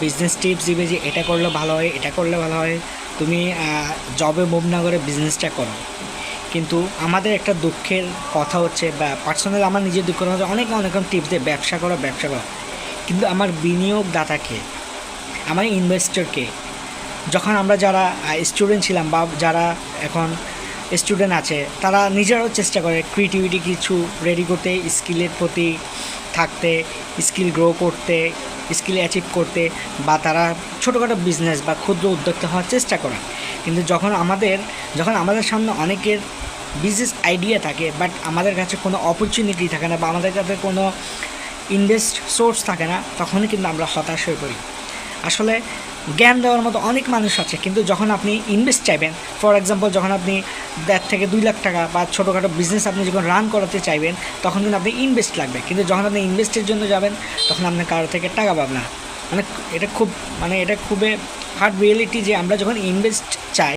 Business tips দিবে যে এটা করলে ভালো হয়, এটা করলে ভালো হয়। তুমি জবে মুভ না করে বিজনেসটা করো। কিন্তু আমাদের একটা দুঃখের কথা হচ্ছে বা পার্সোনাল আমার নিজের দুঃখের কথা অনেক অনেক টিপস দিয়ে, ব্যবসা করো ব্যবসা করো। কিন্তু আমার বিনিয়োগদাতাকে আমার ইনভেস্টরকে যখন আমরা যারা স্টুডেন্ট ছিলাম বা যারা এখন স্টুডেন্ট আছে, তারা নিজেরাও চেষ্টা করে ক্রিয়েটিভিটি কিছু রেডি করতে স্কিলের প্রতি থাকতে স্কিল গ্রো করতে। স্কিল অ্যাচিভ করতে বা তারা ছোটোখাটো বিজনেস বা ক্ষুদ্র উদ্যোক্তা হওয়ার চেষ্টা করে। কিন্তু যখন আমাদের যখন আমাদের সামনে অনেকের বিজনেস আইডিয়া থাকে বাট আমাদের কাছে কোনো অপরচুনিটি থাকে না বা আমাদের কাছে কোনো ইনভেস্ট সোর্স থাকে না, তখনই কিন্তু আমরা হতাশ হয়ে পড়ি। আসলে জ্ঞান দেওয়ার মতো অনেক মানুষ আছে, কিন্তু যখন আপনি ইনভেস্ট চাইবেন ফর এক্সাম্পল যখন আপনি দেড় থেকে দুই লাখ টাকা বা ছোটোখাটো বিজনেস আপনি যখন রান করাতে চাইবেন, তখন কিন্তু আপনি ইনভেস্ট লাগবে। কিন্তু যখন আপনি ইনভেস্টের জন্য যাবেন, তখন আপনি কারও থেকে টাকা পাবেন না। মানে এটা খুব মানে এটা খুবই হার্ড রিয়েলিটি যে আমরা যখন ইনভেস্ট চাই